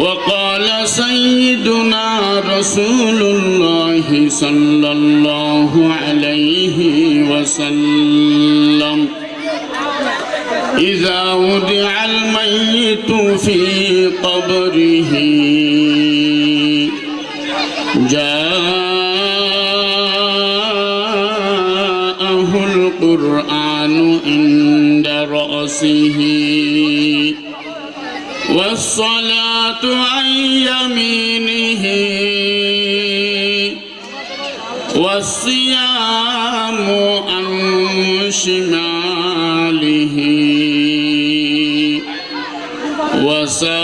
وقال سيدنا رسول الله صلى الله عليه وسلم إذا وضع الميت في قبره جاءه القرآن عند رأسه والصلاة عن يمينه والصيام عن شماله وسائر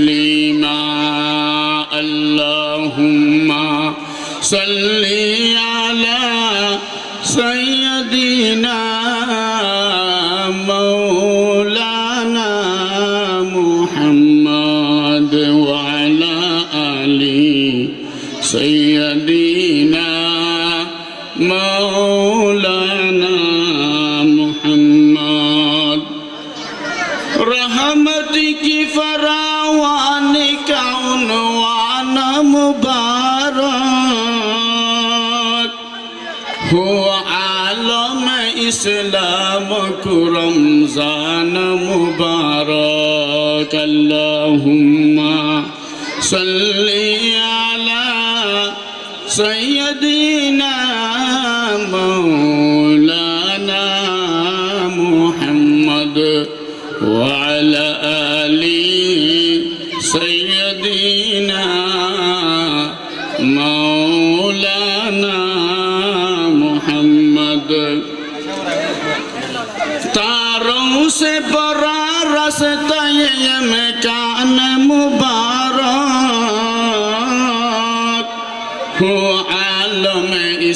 سيدنا مولانا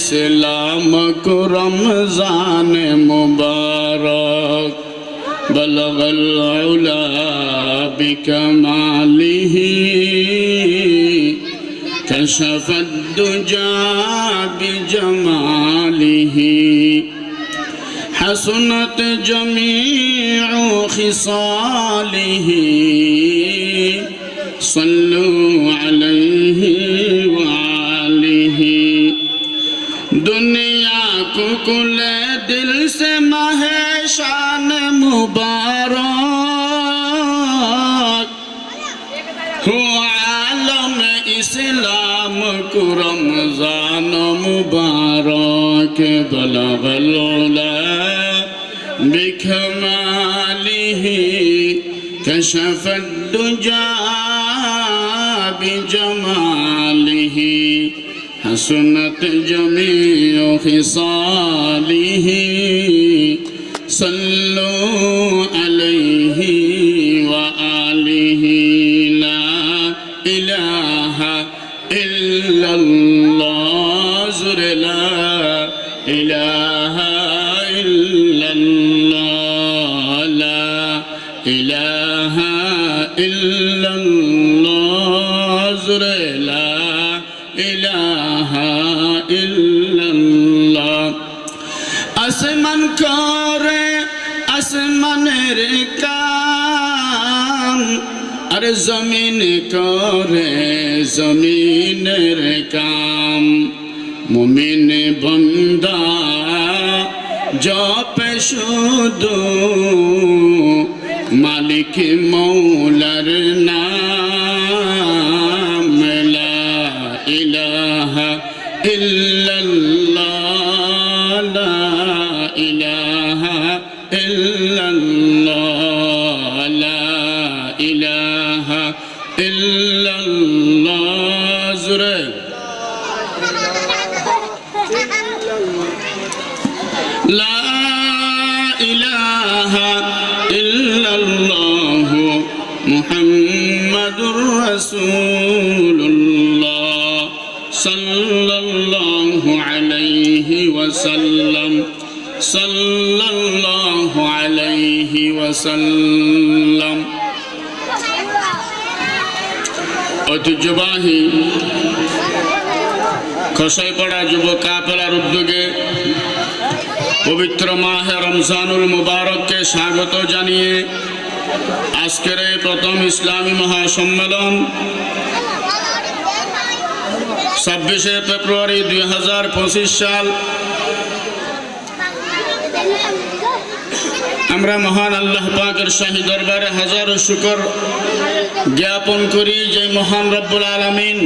اسلام کو رمضان مبارک بلغ العلا بكماله كشف الدجى بجماله حسنت جميع خصاله صلوا عليه कुल दिल से महे शान मुबारक हो आलम इस्लाम को रमजान मुबारक बलगलोला بكماله كشف الدجى بجماله حسنت جميع خصاله صلوا عليه وآله لا إله إلا الله زر لا إله إلا الله لا إله إلا الله زر لا إله করে আসমানের কাম। আর জমিন করে জমিনের কাম। মুমিন বন্দা জপ শুধু। মালিক মৌলার নাম, লা ইলাহা ইল্লাল্লাহ। ওয়াসাল্লাম ঐতিহ্যবাহী খসাইপাড়া যুব কাপেলার উদ্যোগে পবিত্র মাহে রমজানুল মুবারককে স্বাগত জানিয়ে আজকের এই প্রথম ইসলামী মহাসম্মেলন ছাব্বিশে ফেব্রুয়ারি দুই সাল আমরা মহান আল্লাহ পাকের শাহী দরবারে হাজারো শুকর জ্ঞাপন করি যে মহান রব্বুল আলমিন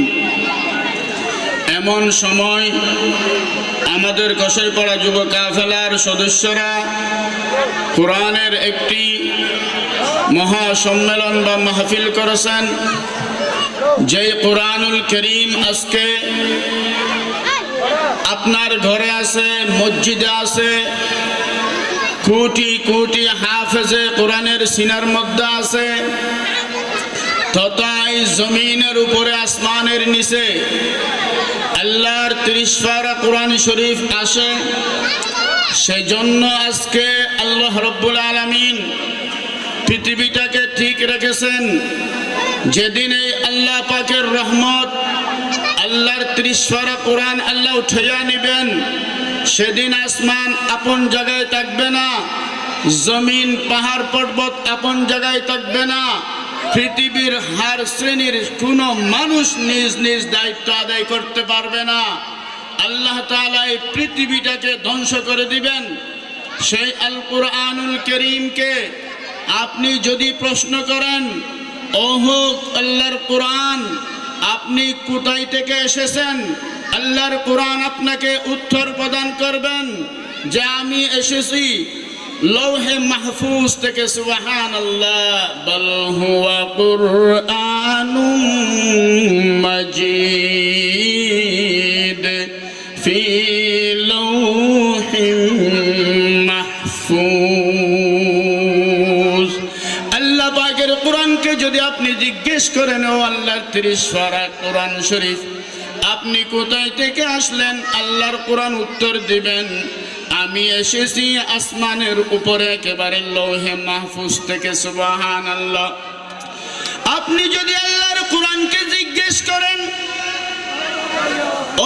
এমন সময় আমাদের কষাইপাড়া যুব কাফেলার সদস্যরা কোরআনের একটি মহাসম্মেলন বা মাহফিল করেছেন, যে কোরআনুল করিম আজকে আপনার ঘরে আছে, মসজিদে আছে কোটি কোটি হাফেজে কোরআনের সিনার মধ্যে আছে। তথা এই জমিনের উপরে, আসমানের নিচে আল্লাহর ত্রিশ পারা কোরআন শরীফ আসে। সেজন্য আজকে আল্লাহ রব্বুল আলমিন পৃথিবীটাকে ঠিক রেখেছেন। যেদিন এই আল্লাহ পাকের রহমত, আল্লাহর ত্রিশ পারা কোরআন আল্লাহ উঠাইয়া নিবেন। সেদিন আসমান আপন জায়গায় থাকবে না, জমিন পাহাড় পর্বত আপন জায়গায় থাকবে না, পৃথিবীর হার শ্রেণির কোনো মানুষ নিজ নিজ দায়িত্ব আদায় করতে পারবে না। আল্লাহ তাআলা এই পৃথিবীটাকে ধ্বংস করে দিবেন। সেই আল কুরআনুল করিমকে আপনি যদি প্রশ্ন করেন ওহুক আল্লাহর কোরআন, আপনি কোথায় থেকে এসেছেন? আল্লাহর কোরআন আপনাকে উত্তর প্রদান করবেন যে আমি এসেছি লৌহে মাহফুজ থেকে সুবহান আল্লাহ বল হুয়া কুরআনুম মাজিদ, ফি লৌহিম মাহফুজ। আল্লাহ পাকের কোরআনকে যদি আপনি জিজ্ঞেস করেন, ও আল্লাহর তিরিশ পারা কোরআন শরীফ আপনি কোথায় থেকে আসলেন? আল্লাহর কোরআন উত্তর দিবেন। আমি এসেছি আসমানের উপরে একেবারে লৌহে মাহফুজ থেকে সুবাহান আল্লাহ আপনি যদি আল্লাহর কোরআনকে জিজ্ঞেস করেন,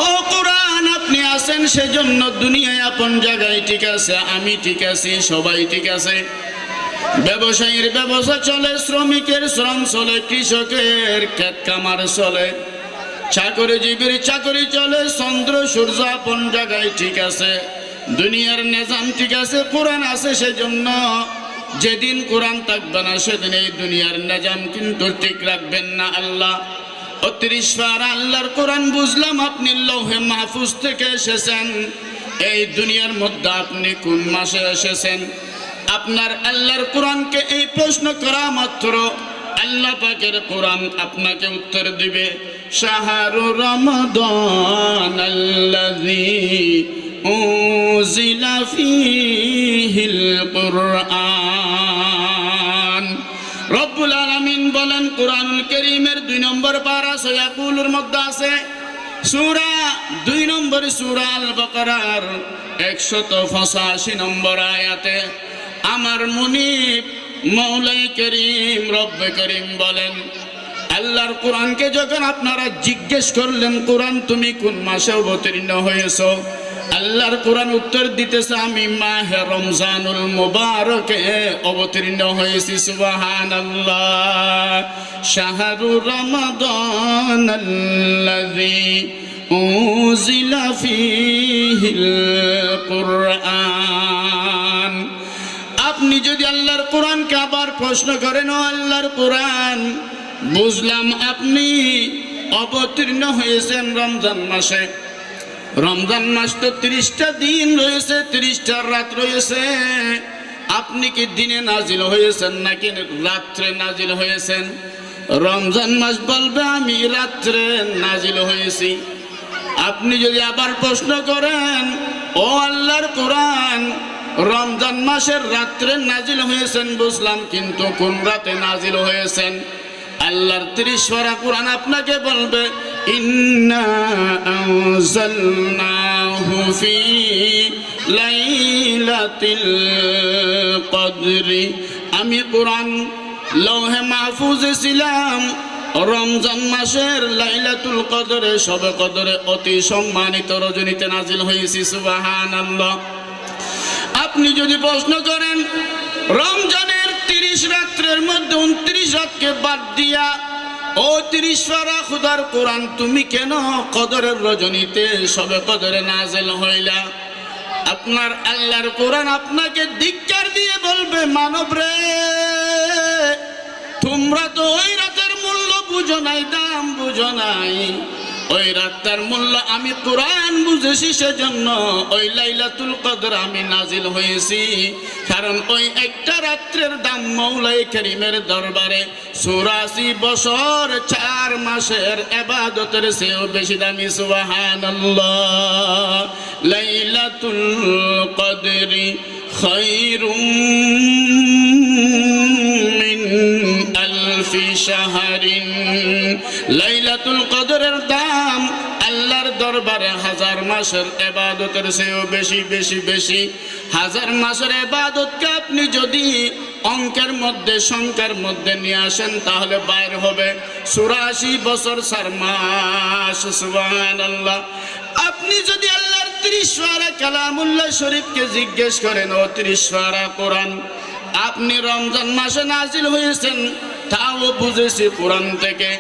ও কোরআন, আপনি আছেন সেজন্য দুনিয়ায় আপন জায়গায় ঠিক আছে, আমি ঠিক আছি, সবাই ঠিক আছে? ব্যবসায়ীর ব্যবসা চলে, শ্রমিকের শ্রম চলে, কৃষকের ক্ষেত কামার চলে। চাকরিজীবীর চাকরি চলে, চন্দ্র, সূর্য, আপন জায়গায় ঠিক আছে, দুনিয়ার নিজাম ঠিক আছে, কোরআন আছে সেজন্য। যেদিন কোরআন থাকবে না, সেদিন এই দুনিয়ার নিজাম কিন্তু ঠিক রাখবেন না আল্লাহ। অত্রিশ বার আল্লাহর কোরআন বুঝলাম, আপনি লৌহে মাহফুজ থেকে এসেছেন। এই দুনিয়ার মধ্যে আপনি কোন মাসে এসেছেন? আপনার আল্লাহর কোরআনকে এই প্রশ্ন করা মাত্র, আল্লাহ পাকের কোরআন আপনাকে উত্তর দিবে। শাহরু রমাদান আল্লাযী উযিলা ফীহিল কুরআন। রব্বুল আলামিন বলেন, কোরআনুল কারীমের দুই নম্বর পারা সয়াকুলুর মধ্যে আছে সূরা, দুই নম্বর সূরা আল বাকারার একশত পঁচাশি নম্বর আয়াতে, আমার মুনিব মৌলাই করিম রব্বে করিম বলেন আল্লাহর কোরআনকে যখন আপনারা জিজ্ঞেস করলেন, কোরআন তুমি কোন মাসে অবতীর্ণ হয়েছ? আল্লাহর কোরআন উত্তর দিতেছে, আমি মাহে রমজানুল মুবারকে অবতীর্ণ হয়েছি সুবাহান আল্লাহ শাহরু রমাদান কুরআন। আপনি যদি আল্লাহর কোরআনকে আবার প্রশ্ন করেন আল্লাহর কোরআন বুঝলাম আপনি অবতীর্ণ হয়েছেন রমজান মাসে। রমজান মাস তো তিরিশটা দিন রয়েছে, তিরিশটা রাত রয়েছে। আপনি কি দিনে নাজিল হয়েছেন নাকি রাত্রে নাজিল হয়েছেন? রমজান মাস বলবে, আমি রাত্রে নাজিল হয়েছি। আপনি যদি আবার প্রশ্ন করেন, ও আল্লাহর কোরআন, রমজান মাসের রাত্রে নাজিল হয়েছেন, বুঝলাম, কিন্তু কোন রাতে নাজিল হয়েছেন? আল্লাহর ত্রিশ পারা কোরআন আপনাকে বলবে আমি কোরআন লৌহে মাহফুজে ছিলাম, রমজান মাসের লাইলাতুল কদরে, সবে কদরে অতি সম্মানিত রজনীতে নাজিল হয়েছি, সুবহানাল্লাহ। আপনি যদি প্রশ্ন করেন রমজানের তিরিশ রাত্রের মধ্যে উনত্রিশ রাতকে বাদ দিয়া ও তিরিশ পারা খুদার কোরআন তুমি কেন কদরের রজনীতে সবে কদরে নাজেল হইলা? আপনার আল্লাহর কোরআন আপনাকে ধিক্কার দিয়ে বলবে, মানব রে, তোমরা তো ওই রাতের মূল্য বুঝো নাই, দাম বুঝো নাই। ওই রাতটার মূল্য আমি কোরআন বুঝেছি সেজন্য ওই লাইলাতুল কদর আমি নাজিল হয়েছি। কারণ ওই একটা রাত্রের দাম মৌলাই করিমের দরবারে চুরাশি বছর চার মাসের এবাদতের সেও বেশি দামি, সুবহানাল্লাহ। লাইলাতুল কদরি খৈরুম আলফি শাহরিন। লাইলাতুল কদরের দাম আল্লাহর দরবারে হাজার মাসের এবাদতের চেয়েও বেশি বেশি বেশি। হাজার মাসের এবাদতকে আপনি যদি অঙ্কের মধ্যে, সংখ্যার মধ্যে নিয়ে আসেন, তাহলে বাইর হবে চুরাশি বছর চার মাস। সুবহানাল্লাহ। আপনি যদি আল্লাহর ত্রিশ পারা কালামুল্লাহ শরীফকে জিজ্ঞেস করেন, ও ত্রিশ পারা কোরআন, আপনি রমজান মাসে নাজিল হয়েছেন? তাও বুঝেছি কোরআন থেকে।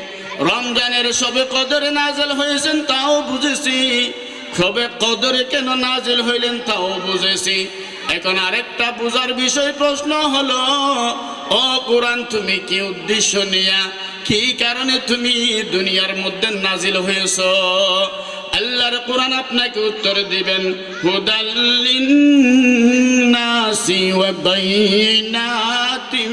রমজানের সবে কদরে নাজিল হয়েছেন, তাও বুঝেছি। সবে কদরে কেন নাজিল হইলেন, তাও বুঝেছি। এখন আরেকটা বুঝার বিষয়, প্রশ্ন হলো, ও কোরআন, তুমি কি উদ্দেশ্য নিয়া, কি কারণে তুমি দুনিয়ার মধ্যে নাজিল হয়েছ? আল্লাহর কোরআন আপনাকে উত্তর দিবেন হুদাল্লিন নাসি ওয়া বাইনাতিম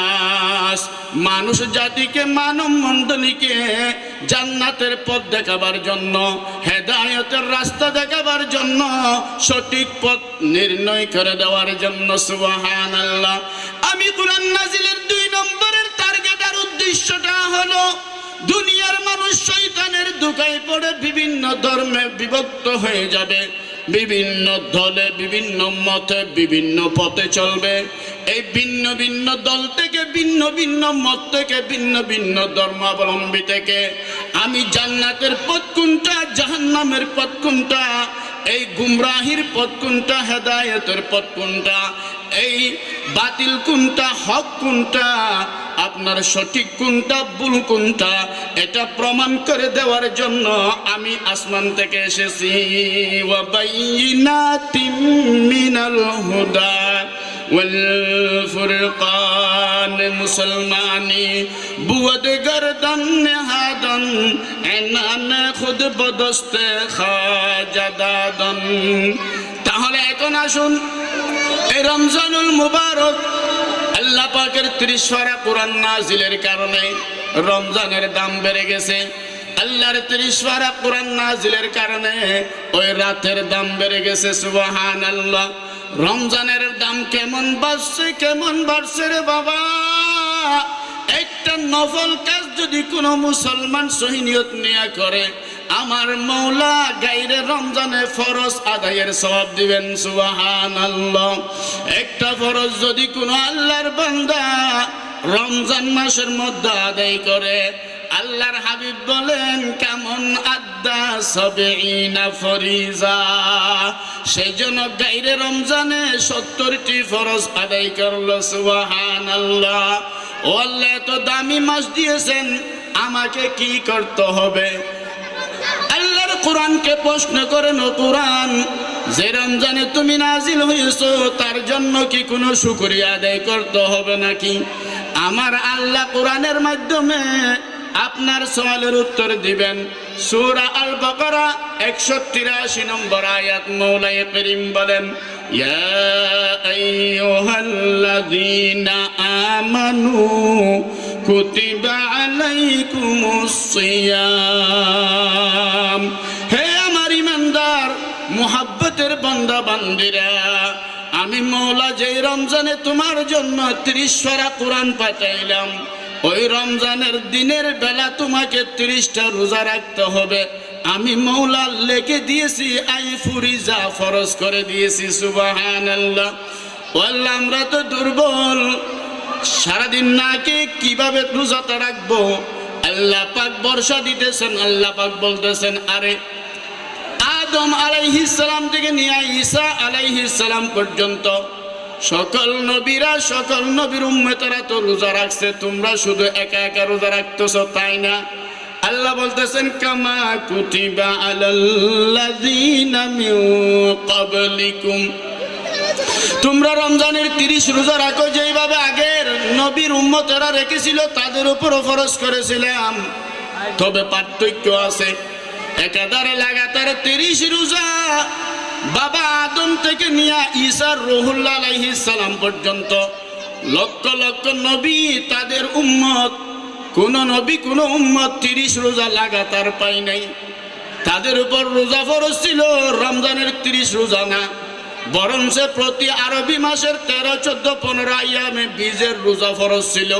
হুদাল্লিন্নাস মানুষ জাতিকে মানব মণ্ডলীকে জান্নাতের পথ দেখাবার জন্য, হেদায়তের রাস্তা দেখাবার জন্য, সঠিক পথ নির্ণয় করে দেওয়ার জন্য সুবাহান আল্লাহ আমি কোরআন নাজিলের দুই নম্বরের টার্গেট আর উদ্দেশ্যটা হলো, দুনিয়ার মানুষ শৈতানের দুকায় পড়ে বিভিন্ন ধর্মে বিভক্ত হয়ে যাবে। বিভিন্ন দলে, বিভিন্ন মতে, বিভিন্ন পথে চলবে। এই ভিন্ন ভিন্ন দল থেকে, ভিন্ন ভিন্ন মত থেকে, ভিন্ন ভিন্ন ধর্মাবলম্বী থেকে, আমি জান্নাতের পথ কোনটা জাহান্নামের পথ কোনটা এই গুমরাহির পথ কোনটা হেদায়তের পথ কোনটা এই বাতিল কোনটা হক কোনটা আপনার সঠিক কোনটা ভুল কোনটা এটা প্রমাণ করে দেওয়ার জন্য আমি আসমান থেকে এসেছি ওয়াবাইনাতিম মিনাল হুদা والفرقان مسلمانی بود گردن نهادن عنان خود بدست خاجدادن তাহলে এখন আসুন এই রমজানুল মুবারক আল্লাহ পাকের ত্রিশ পারা কোরআন নাজিলের কারণে রমজানের দাম বেড়ে গেছে। আল্লাহর তিরিশ পারা কোরআন নাজিলের কারণে ওই রাতের দাম বেড়ে গেছে সুবাহান আল্লাহ রমজানের দাম কেমন বাড়ছে কেমন বাড়ছে রে বাবা? একটা নফল কাজ যদি কোনো মুসলমান সহিনিয়ত নেয়া করে আমার মৌলা গাইরে রমজানে ফরজ আদায়ের সওয়াব দিবেন সুবাহান আল্লাহ একটা ফরজ যদি কোনো আল্লাহর বান্দা রমজান মাসের মধ্যে আদায় করে, আল্লাহর হাবিব বলেন, কেমন আদা সবেইনা ফরিজা? সেই জন্য গাইরে রমজানে সত্তরটি ফরজ আদায় করল সুবাহান আল্লাহ ও আল্লাহ এত দামি মাস দিয়েছেন, আমাকে কি করতে হবে? কোরআনকে প্রশ্ন করেন কোরআন, যে রমজানে তুমি নাজিল হয়েছো, তার জন্য কি কোনো শুকরিয়া আদায় করতে হবে নাকি? আমার আল্লাহ কোরআনের মাধ্যমে আপনার সওয়ালের উত্তর দিবেন। সূরা আল বাকারা একশো তিরাশি নম্বর আয়াত মৌলাই করিম বলেন, ইয়া আইয়ুহাল্লাযীনা আমানু কুতিবা আলাইকুমুস সিয়াম হে আমার ইমানদার মুহাব্বতের বান্দা বান্দিরা, আমি মৌলা যেই রমজানে তোমার জন্য ত্রিশ সরা কোরআন পাঠাইলাম, ওই রমজানের দিনের বেলা তোমাকে ত্রিশটা রোজা রাখতে হবে। আমি মৌলা লেখে দিয়েছি, আই ফুরিজা ফরজ করে দিয়েছি সুবাহান আমরা তো দুর্বল, সারাদিন নাকে কীভাবে রোজাটা রাখব? আল্লাহ পাক বর্ষা দিতেছেন, আল্লাহ পাক বলতেছেন, আরে আদম আলাইহিস সালাম থেকে নিয়ে ঈসা আলাইহিস সালাম পর্যন্ত। সকল নবীরা, সকল নবীর উম্মতেরা তো রোজা রাখছে, তোমরা শুধু একা একা রোজা রাখতেছ, তাই না? আল্লাহ বলতেছেন, কামা কুতিবা আলাল্লাযীনা মিন ক্বাবলিকুম। তোমরা রমজানের তিরিশ রোজা রাখো, যেইভাবে আগের নবীর উম্মতেরা রেখেছিল, তাদের উপরও ফরজ করেছিলাম। তবে পার্থক্য আছে। একাধারে লাগাতার তিরিশ রোজা। বাবা আদম থেকে নিয়ে ঈসার রহুল্লা সালাম পর্যন্ত লক্ষ লক্ষ নবী তাদের উম্মত। কোন নবী, কোন উম্মত তিরিশ রোজা লাগাতার পাই নাই। তাদের উপর রোজা ফরজ ছিল, রমজানের তিরিশ রোজা না। বরং সে প্রতি আরবি মাসের তেরো, চোদ্দ, পনেরো আয়ামে বীজের রোজা ফরজ ছিল।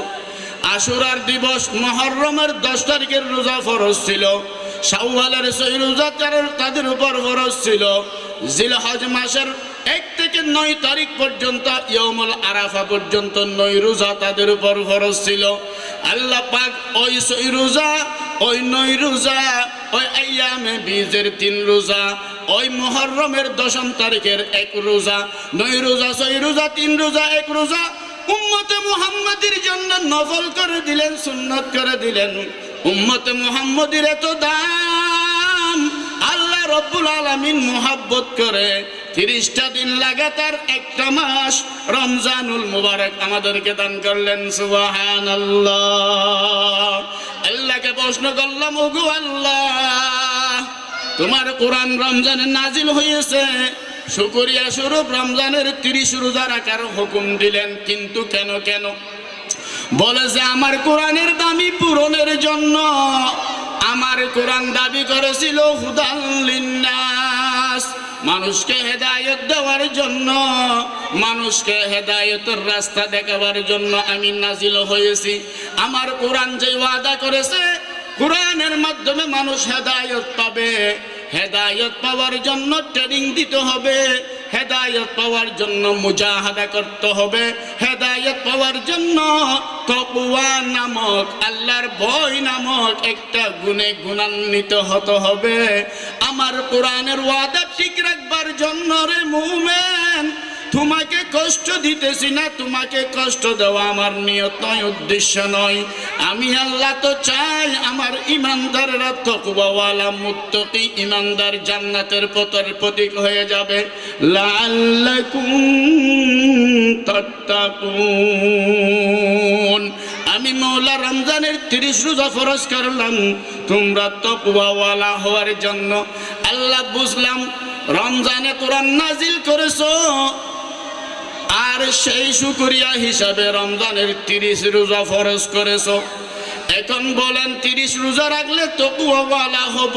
আশুরার দিবস মহরমের দশ তারিখের রোজা ফরজ ছিল। শাওয়ালের রোজা তাদের উপর ফরজ ছিল। জিলহজ মাসের এক থেকে নয় তারিখ পর্যন্ত ইয়মুল আরাফা পর্যন্ত নয় রোজা তাদের উপর ফরজ ছিল। আল্লাহ পাক ওই সই রোজা, ওই নয় রোজা, ওই আয়ামে বীজের তিন রোজা, ওই মহরমের দশম তারিখের এক রোজা, নয় রোজা, ছয় রোজা, তিন রোজা, এক রোজা, উম্মতে মুহাম্মাদের জন্য নফল করে দিলেন, সুন্নত করে দিলেন। উম্মতে মুহাম্মদের এত দাম, আল্লাহ রব্বুল আলামিন মুহাব্বত করে, তিরিশটা দিন লাগাতার একটা মাস রমজানুল মুবারক আমাদেরকে দান করলেন সুবাহান আল্লাহকে প্রশ্ন করলাম, ওগো আল্লাহ, তোমার কোরআন রমজানে নাজিল হয়েছে। শুকরিয়া স্বরূপ রমজানের তিরিশ রোজা রাখার হুকুম দিলেন, কিন্তু কেন কেন? বলে যে, আমার কোরআনের দামি পূরণের জন্য আমার কোরআন দাবি করেছিল হুদান লিন্নাস। মানুষকে হেদায়ত দেওয়ার জন্য, মানুষকে হেদায়তের রাস্তা দেখাবার জন্য আমি নাজিল হয়েছি। আমার কোরআন যে ওয়াদা করেছে, কোরআনের মাধ্যমে মানুষ হেদায়ত পাবে। হেদায়ত পাওয়ার জন্য ট্রেনিং দিতে হবে। হেদায়ত পাওয়ার জন্য মুজাহাদা করতে হবে। হেদায়ত পাওয়ার জন্য তকুয়া নামক, আল্লাহর ভয় নামক একটা গুণে গুণান্বিত হতে হবে। আমার কোরআনের ওয়াদা ঠিক রাখবার জন্য রে মুমেন তোমাকে কষ্ট দিতেছি না, তোমাকে কষ্ট দেওয়া আমার নিয়ত নয়, উদ্দেশ্য নয়। আমি আল্লাহ তো চাই আমার ইমানদাররা তকবাওয়ালা মুত্তকি ইমানদার জান্নাতের পথের প্রতীক হয়ে যাবে। তাত্তাকুন। আমি মৌলা রমজানের তিরিশ রোজা ফরজ করলাম, তোমরা তকবাওয়ালা হওয়ার জন্য। আল্লাহ বুঝলাম, রমজানে কোরআন নাজিল করেছ আর সেই শুকুরিয়া হিসাবে রমজানের তিরিশ রোজা ফরজ করেছ। এখন বলেন, তিরিশ রোজা রাখলে তকুয়াওয়ালা হব।